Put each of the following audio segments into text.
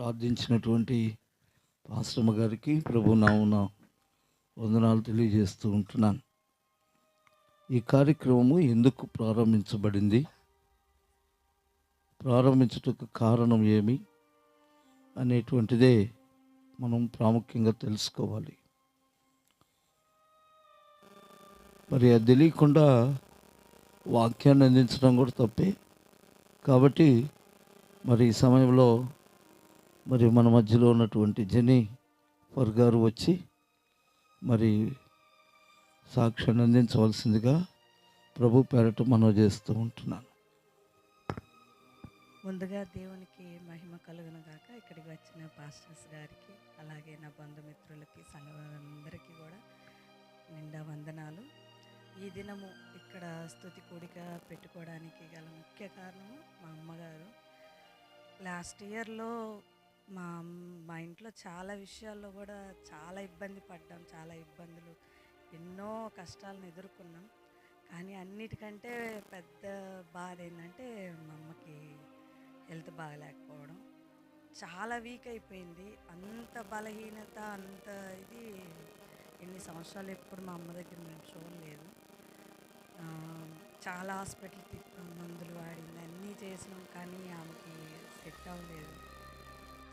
ప్రార్థించినటువంటి పాశ్రమ గారికి ప్రభు నామున వందనాలు తెలియజేస్తూ ఉంటున్నాను. ఈ కార్యక్రమము ఎందుకు ప్రారంభించబడింది? ప్రారంభించుటకు కారణం ఏమి అనేటువంటిదే మనం ప్రాముఖ్యంగా తెలుసుకోవాలి. మరి అది తెలియకుండా వాక్యాన్ని అందించడం కూడా తప్పే. కాబట్టి మరి ఈ సమయంలో మరి మన మధ్యలో ఉన్నటువంటి జని ఫర్ గారు వచ్చి మరి సాక్ష్యాన్ని అందించవలసిందిగా ప్రభు పేరట మనం చేస్తూ ఉంటున్నాను. ముందుగా దేవునికి మహిమ కలుగునగాక ఇక్కడికి వచ్చిన పాస్టర్స్ గారికి అలాగే నా బంధుమిత్రులకి సంఘందరికీ కూడా నిండా వందనాలు. ఈ దినము ఇక్కడ స్తుతి కూడిక పెట్టుకోవడానికి గల ముఖ్య కారణము మా అమ్మగారు. లాస్ట్ ఇయర్లో మా మా ఇంట్లో చాలా విషయాల్లో కూడా చాలా ఇబ్బంది పడ్డాం చాలా ఇబ్బందులు. ఎన్నో కష్టాలను ఎదుర్కొన్నాం. కానీ అన్నిటికంటే పెద్ద బాధ ఏంటంటే మా అమ్మకి హెల్త్ బాగలేకపోవడం. చాలా వీక్ అయిపోయింది. అంత బలహీనత అంత ఇది ఎన్ని సంవత్సరాలు ఎప్పుడు మా అమ్మ దగ్గర మేము చూడలేదు. చాలా హాస్పిటల్ తిప్పాం మందులు వాడింది అన్నీ చేసినాం కానీ ఆమెకి సెట్ అవ్వలేదు.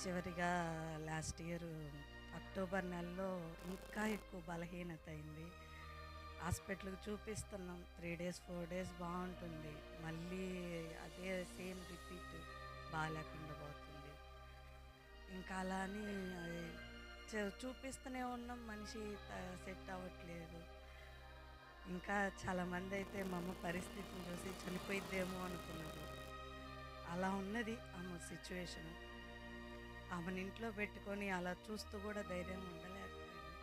చివరిగా లాస్ట్ ఇయర్ అక్టోబర్ నెలలో ఇంకా ఎక్కువ బలహీనత అయింది. హాస్పిటల్కి చూపిస్తున్నాం. త్రీ డేస్ ఫోర్ డేస్ బాగుంటుంది. మళ్ళీ అదే సేమ్ రిపీట్ బాగాలేకుండా పోతుంది. ఇంకా అలా అని చూ- చూపిస్తూనే ఉన్నాం. మనిషి సెట్ అవ్వట్లేదు. ఇంకా చాలామంది అయితే మా అమ్మ పరిస్థితిని చూసి చనిపోయిద్దేమో అనుకున్నారు. అలా ఉన్నది ఆమె సిచ్యువేషను. ఆమెను ఇంట్లో పెట్టుకొని అలా చూస్తూ కూడా ధైర్యం ఉండలేకపోయాను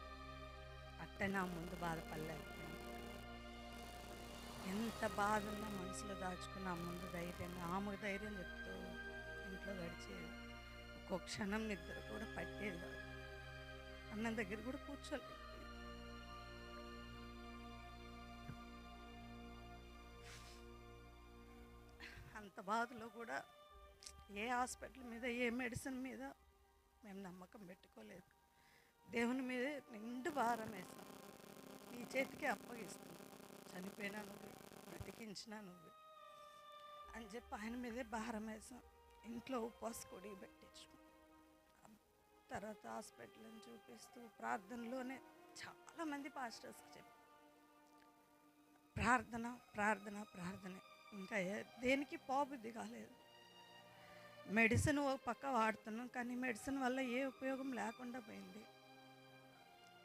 అట్ట నా ముందు బాధపడలేకపోయాను ఎంత బాధ ఉన్నా మనసులో దాచుకున్న ఆ ముందు ధైర్యం ఆమెకు ధైర్యం చెప్తూ ఇంట్లో గడిచేది ఒక్కొక్క క్షణం నిద్ర కూడా పట్టేది కాదు. అన్నం దగ్గర కూడా కూర్చోలేదు. అంత బాధలో కూడా ఏ హాస్పిటల్ మీద ఏ మెడిసిన్ మీద మేము నమ్మకం పెట్టుకోలేదు. దేవుని మీదే నిండు భారం వేస్తాం నీ చేతికి అప్పగిస్తున్నాం. చనిపోయినా నువ్వు బ్రతికించినా నువ్వు అని చెప్పి ఆయన మీదే భారం వేసాం. ఇంట్లో ఉపవాస కొడి పెట్టించు తర్వాత హాస్పిటల్ని చూపిస్తూ ప్రార్థనలోనే చాలామంది పాస్టర్స్కి చెప్పి. ప్రార్థన ప్రార్థన ప్రార్థన. ఇంకా దేనికి పోబుద్ధి కాలేదు. మెడిసిన్ ఒక పక్క వాడుతున్నాం కానీ మెడిసిన్ వల్ల ఏ ఉపయోగం లేకుండా పోయింది.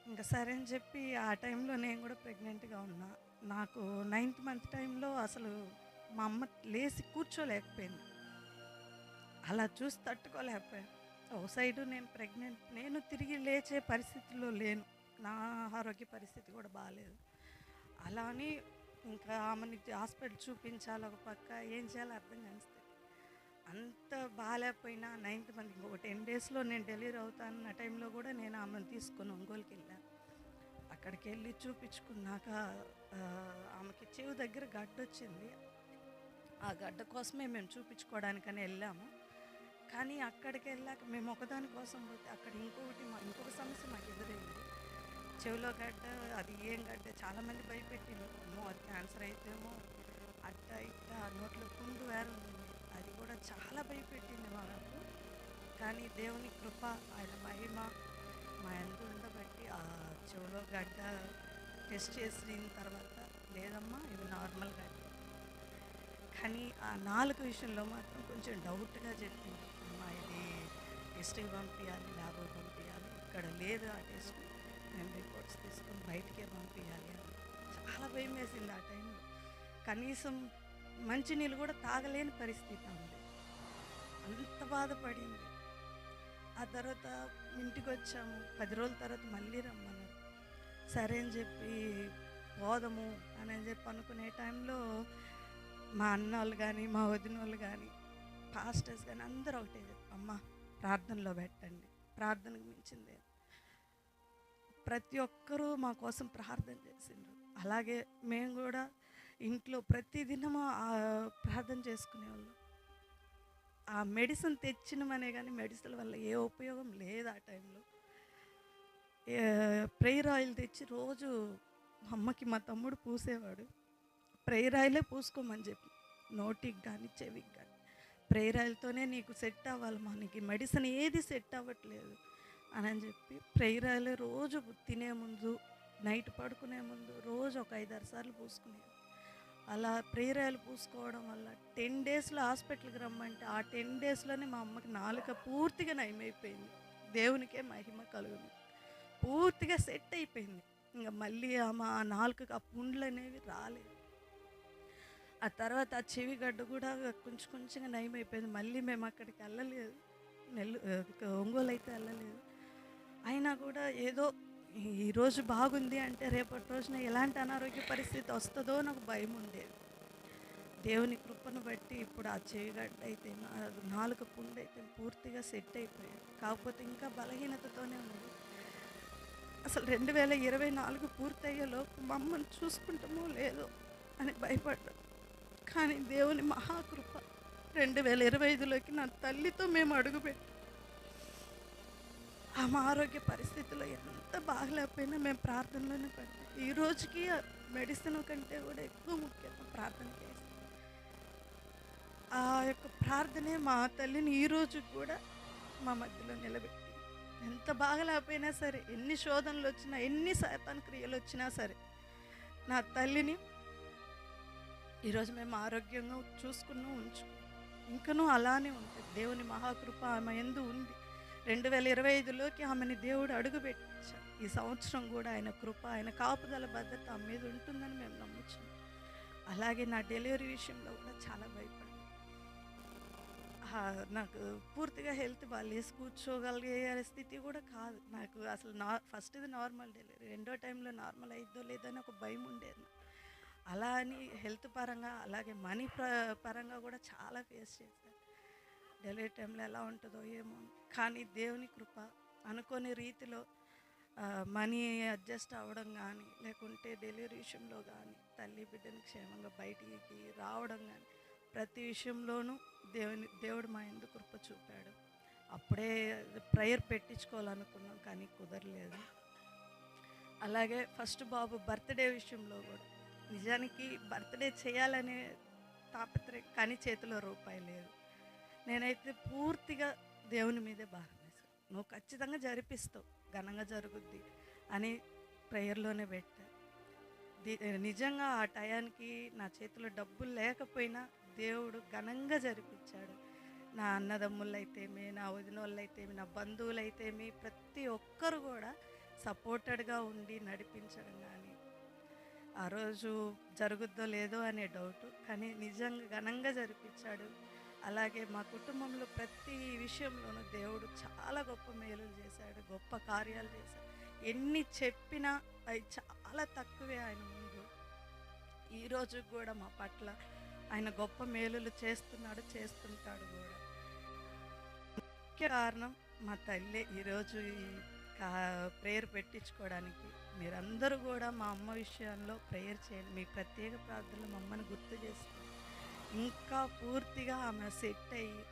ఇంకా సరే అని చెప్పి ఆ టైంలో నేను కూడా ప్రెగ్నెంట్గా ఉన్నా. నాకు నైన్త్ మంత్ టైంలో అసలు మా అమ్మ లేచి కూర్చోలేకపోయింది. అలా చూసి తట్టుకోలేకపోయాను. ఓ సైడు నేను ప్రెగ్నెంట్ నేను తిరిగి లేచే పరిస్థితిలో లేను. నా ఆరోగ్య పరిస్థితి కూడా బాగాలేదు అలా అని ఇంకా ఆమెని హాస్పిటల్ చూపించాలి ఒక పక్క ఏం చేయాలో అర్థం చేస్తే అంత బాగాలేకపోయినా నైన్త్ మంత్ ఇంకో టెన్ డేస్లో నేను డెలివరీ అవుతానన్న టైంలో కూడా నేను ఆమెను తీసుకొని ఒంగోలుకి వెళ్ళాను అక్కడికి వెళ్ళి చూపించుకున్నాక ఆమెకి చెవు దగ్గర గడ్డ వచ్చింది. ఆ గడ్డ కోసమే మేము చూపించుకోవడానికని వెళ్ళాము. కానీ అక్కడికి వెళ్ళాక మేము ఒకదాని కోసం పోతే అక్కడ ఇంకొకటి మా ఇంకొక సమస్య మాకు ఎదురైంది. చెవిలో గడ్డ అది ఏం గడ్డ? చాలామంది భయపెట్టింది అమ్మో అది క్యాన్సర్ అయితేమో అట్ట ఇట్ట నోట్లో పుండు వేరుంది. చాలా భయపెట్టింది మాకు. కానీ దేవుని కృప ఆయన మహిమ మా ఎందు ఉండబట్టి ఆ చెవులో గడ్డ టెస్ట్ చేసిన తర్వాత లేదమ్మా ఇది నార్మల్ గడ్డ. కానీ ఆ నాలుగు విషయంలో మాత్రం కొంచెం డౌట్గా చెప్పింది అమ్మా ఇది టెస్ట్కి పంపించాలి ల్యాబ్కి పంపించాలి ఇక్కడ లేదు ఆ టెస్ట్ నేను రిపోర్ట్స్ తీసుకొని బయటికే పంపించాలి అని. చాలా భయం వేసింది ఆ టైంలో. కనీసం మంచినీళ్ళు కూడా తాగలేని పరిస్థితి ఉంది అంత బాధపడింది. ఆ తర్వాత ఇంటికి వచ్చాము పది రోజుల తర్వాత మళ్ళీ రమ్మను సరే అని చెప్పి పోదము అని అని చెప్పి అనుకునే టైంలో మా అన్న వాళ్ళు కానీ మా వదిన వాళ్ళు కానీ పాస్టర్స్ కానీ అందరూ ఒకటే చెప్పి అమ్మ ప్రార్థనలో పెట్టండి. ప్రార్థనకు మించిందే ప్రతి ఒక్కరూ మా కోసం ప్రార్థన చేసిండ్రు. అలాగే మేము కూడా ఇంట్లో ప్రతి దినము ప్రార్థన చేసుకునేవాళ్ళం. ఆ మెడిసిన్ తెచ్చినమనే కానీ మెడిసిన్ వల్ల ఏ ఉపయోగం లేదు ఆ టైంలో. ప్రేయర్ ఆయిల్ తెచ్చి రోజు మా అమ్మకి మా తమ్ముడు పూసేవాడు. ప్రేయర్ ఆయిలే పూసుకోమని చెప్పి నోటికి కానీ చెవికి కానీ ప్రేయర్ ఆయిల్తోనే నీకు సెట్ అవ్వాలి మా నీకు మెడిసిన్ ఏది సెట్ అవ్వట్లేదు అని అని చెప్పి ప్రేయర్ ఆయిల్ రోజు తినే ముందు నైట్ పడుకునే ముందు రోజు ఒక ఐదారు సార్లు పూసుకునేది అలా ప్రేయర్ పూసుకోవడం వల్ల టెన్ డేస్లో హాస్పిటల్కి రమ్మంటే ఆ టెన్ డేస్లోనే మా అమ్మకి నాలుక పూర్తిగా నయమైపోయింది. దేవునికే మహిమ కలుగుంది పూర్తిగా సెట్ అయిపోయింది. ఇంకా మళ్ళీ ఆమె ఆ నాలుకకు ఆ పుండ్లు అనేవి రాలేదు. ఆ తర్వాత ఆ చెవి గడ్డ కూడా కొంచెం కొంచెంగా నయమైపోయింది. మళ్ళీ మేము అక్కడికి వెళ్ళలేదు. నెల్లు ఒంగోలు అయితే వెళ్ళలేదు. అయినా కూడా ఏదో ఈరోజు బాగుంది అంటే రేపటి రోజున ఎలాంటి అనారోగ్య పరిస్థితి వస్తుందో నాకు భయం ఉండేది దేవుని కృపను బట్టి ఇప్పుడు ఆ చెవిగడ్డ అయితే నా- పుండు అయితే పూర్తిగా సెట్ అయిపోయాయి. కాకపోతే ఇంకా బలహీనతతోనే ఉంది. అసలు రెండు వేల ఇరవై నాలుగు పూర్తయ్యేలోపు మమ్మల్ని చూసుకుంటామో లేదో అని భయపడ్డా. కానీ దేవుని మహాకృప రెండు వేల ఇరవై ఐదులోకి నా తల్లితో మేము అడుగుపెట్టాం. ఆమె ఆరోగ్య పరిస్థితిలో ఎంత బాగలేకపోయినా మేము ప్రార్థనలోనే పెడతాం. ఈ రోజుకి మెడిసిన్ కంటే కూడా ఎక్కువ ముఖ్యం ప్రార్థన చేస్తాం ఆ యొక్క ప్రార్థనే మా తల్లిని ఈ రోజు కూడా మా మధ్యలో నిలబెట్టి ఎంత బాగలేకపోయినా సరే ఎన్ని శోధనలు వచ్చినా ఎన్ని శాతాన్ క్రియలు వచ్చినా సరే నా తల్లిని ఈరోజు మేము ఆరోగ్యంగా చూసుకున్నాం ఉంచు ఇంకనూ అలానే ఉంటుంది. దేవుని మహాకృప ఆమె ఎందు ఉంది. రెండు వేల ఇరవై ఐదులోకి ఆమెని దేవుడు అడుగుపెట్టించారు ఈ సంవత్సరం కూడా ఆయన కృప ఆయన కాపుదల భద్రత ఆమె మీద ఉంటుందని మేము నమ్ముచున్నాం. అలాగే నా డెలివరీ విషయంలో కూడా చాలా భయపడ్డాను. నాకు పూర్తిగా హెల్త్ బాగాలేసి కూర్చోగలిగే స్థితి కూడా కాదు. నాకు అసలు నా ఫస్ట్ది నార్మల్ డెలివరీ రెండో టైంలో నార్మల్ అయిద్దో లేదో అని ఒక భయం ఉండేది అలా అని హెల్త్ పరంగా అలాగే మనీ పరంగా కూడా చాలా ఫేస్ చేశాను. డెలివరీ టైంలో ఎలా ఉంటుందో ఏమో. కానీ దేవుని కృప అనుకోని రీతిలో మనీ అడ్జస్ట్ అవ్వడం కానీ లేకుంటే డెలివరీ విషయంలో కానీ తల్లి బిడ్డని క్షేమంగా బయటికి రావడం కానీ ప్రతి విషయంలోనూ దేవుని దేవుడు మా ఎందుకు కృప చూపాడు. అప్పుడే ప్రేయర్ పెట్టించుకోవాలనుకున్నాం కానీ కుదరలేదు. అలాగే ఫస్ట్ బాబు బర్త్డే విషయంలో కూడా నిజానికి బర్త్డే చేయాలనే తాపత్రయం కానీ చేతిలో రూపాయి లేదు. నేనైతే పూర్తిగా దేవుని మీదే భారం వేశాను. నువ్వు ఖచ్చితంగా జరిపిస్తావు ఘనంగా జరుగుద్ది అని ప్రేయర్లోనే పెట్టా. నిజంగా ఆ టయానికి నా చేతిలో డబ్బులు లేకపోయినా దేవుడు ఘనంగా జరిపించాడు. నా అన్నదమ్ములైతేమి నా వదినోళ్ళైతేమి నా బంధువులైతేమి ప్రతి ఒక్కరు కూడా సపోర్టెడ్గా ఉండి నడిపించడం కానీ ఆ రోజు జరుగుద్దో లేదో అనే డౌట్ కానీ నిజంగా ఘనంగా జరిపించాడు అలాగే మా కుటుంబంలో ప్రతి విషయంలోనూ దేవుడు చాలా గొప్ప మేలులు చేశాడు గొప్ప కార్యాలు చేశాడు. ఎన్ని చెప్పినా అవి చాలా తక్కువే ఆయన ముందు. ఈ రోజు కూడా మా పట్ల ఆయన గొప్ప మేలులు చేస్తున్నాడు చేస్తుంటాడు కూడా. ముఖ్య కారణం మా తల్లి ఈరోజు ఈ ప్రేయర్ పెట్టించుకోవడానికి. మీరందరూ కూడా మా అమ్మ విషయంలో ప్రేయర్ చేయండి. మీ ప్రత్యేక ప్రార్థనలు మా అమ్మని గుర్తు చేసుకోండి. ఇంకా పూర్తిగా ఆమె సెట్ అయ్యి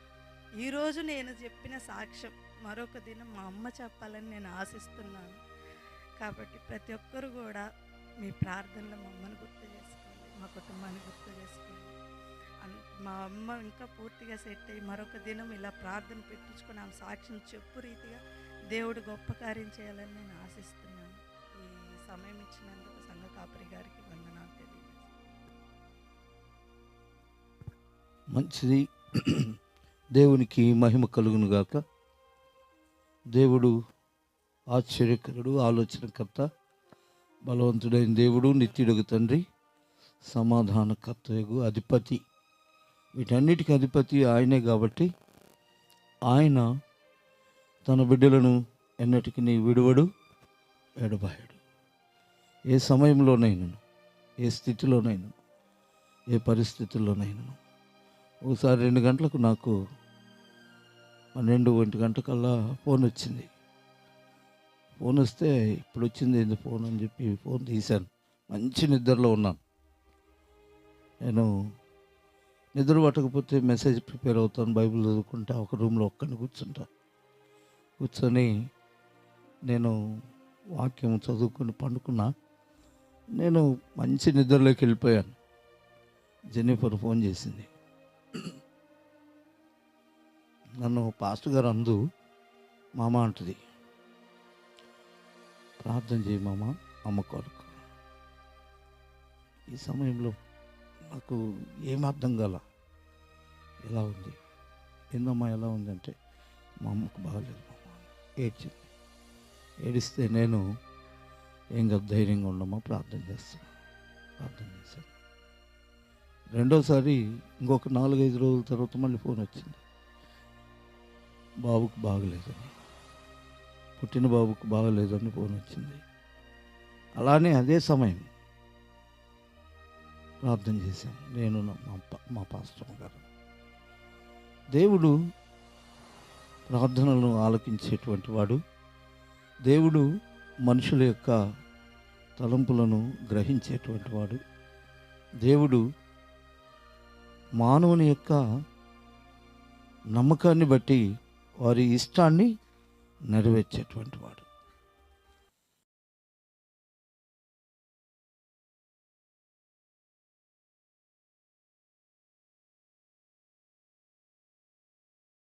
ఈరోజు నేను చెప్పిన సాక్ష్యం మరొక దినం మా అమ్మ చెప్పాలని నేను ఆశిస్తున్నాను. కాబట్టి ప్రతి ఒక్కరు కూడా మీ ప్రార్థనలో మా అమ్మని గుర్తు చేసుకోండి మా కుటుంబాన్ని గుర్తు చేసుకోండి. అన్- మా అమ్మ ఇంకా పూర్తిగా సెట్ అయ్యి మరొక దినం ఇలా ప్రార్థన పెట్టించుకుని ఆమె సాక్ష్యం చెప్పు రీతిగా దేవుడు గొప్ప కార్యం చేయాలని నేను ఆశిస్తున్నాను. ఈ సమయం ఇచ్చినందుకు సంఘ కాపరి గారికి మంచిది. దేవునికి మహిమ కలుగును గాక దేవుడు ఆశ్చర్యకరుడు ఆలోచనకర్త బలవంతుడైన దేవుడు నిత్యుడుగు తండ్రి సమాధానకర్తయగు అధిపతి. వీటన్నిటికీ అధిపతి ఆయనే కాబట్టి ఆయన తన బిడ్డలను ఎన్నటికి నీ విడువడు ఎడబాయడు. ఏ సమయంలోనైనా ఏ స్థితిలోనైనా ఏ పరిస్థితుల్లోనైనా ఒకసారి రెండు గంటలకు నాకు పన్నెండు ఒంటి గంటకల్లా ఫోన్ వచ్చింది. ఫోన్ వస్తే ఇప్పుడు వచ్చింది ఏంది ఫోన్ అని చెప్పి ఫోన్ తీశాను. మంచి నిద్రలో ఉన్నాను. నేను నిద్ర పట్టకపోతే మెసేజ్ ప్రిపేర్ అవుతాను బైబిల్ చదువుకుంటా ఒక రూమ్లో ఒక్కడిని కూర్చుంటా. కూర్చొని నేను వాక్యం చదువుకుని పండుకున్నా. నేను మంచి నిద్రలోకి వెళ్ళిపోయాను. జెన్నిఫర్ ఫోన్ చేసింది. నన్ను పాస్టర్ గారు అందు మామ అంటుంది. ప్రార్థన చేయి మామ అమ్మ కొరకు. ఈ సమయంలో నాకు ఏం అర్థం కాల. ఎలా ఉంది? ఏందమ్మా ఎలా ఉందంటే మా అమ్మకు బాగలేదు మామ. ఏడ్చింది. ఏడిస్తే నేను ఏం ధైర్యంగా ఉండమ్మా ప్రార్థన చేస్తాను ప్రార్థన చేశాను. రెండోసారి ఇంకొక నాలుగైదు రోజుల తర్వాత మళ్ళీ ఫోన్ వచ్చింది. బాబుకు బాగలేదని పుట్టిన బాబుకు బాగలేదని ఫోన్ వచ్చింది. అలానే అదే సమయం ప్రార్థన చేశాను నేను నా- మా మా పాస్టర్ గారు. దేవుడు ప్రార్థనలను ఆలకించేటువంటి వాడు. దేవుడు మనుషుల యొక్క తలంపులను గ్రహించేటువంటి వాడు. దేవుడు మానవుని యొక్క నమ్మకాన్ని బట్టి వారి ఇష్టాన్ని నెరవేర్చేటువంటి వాడు.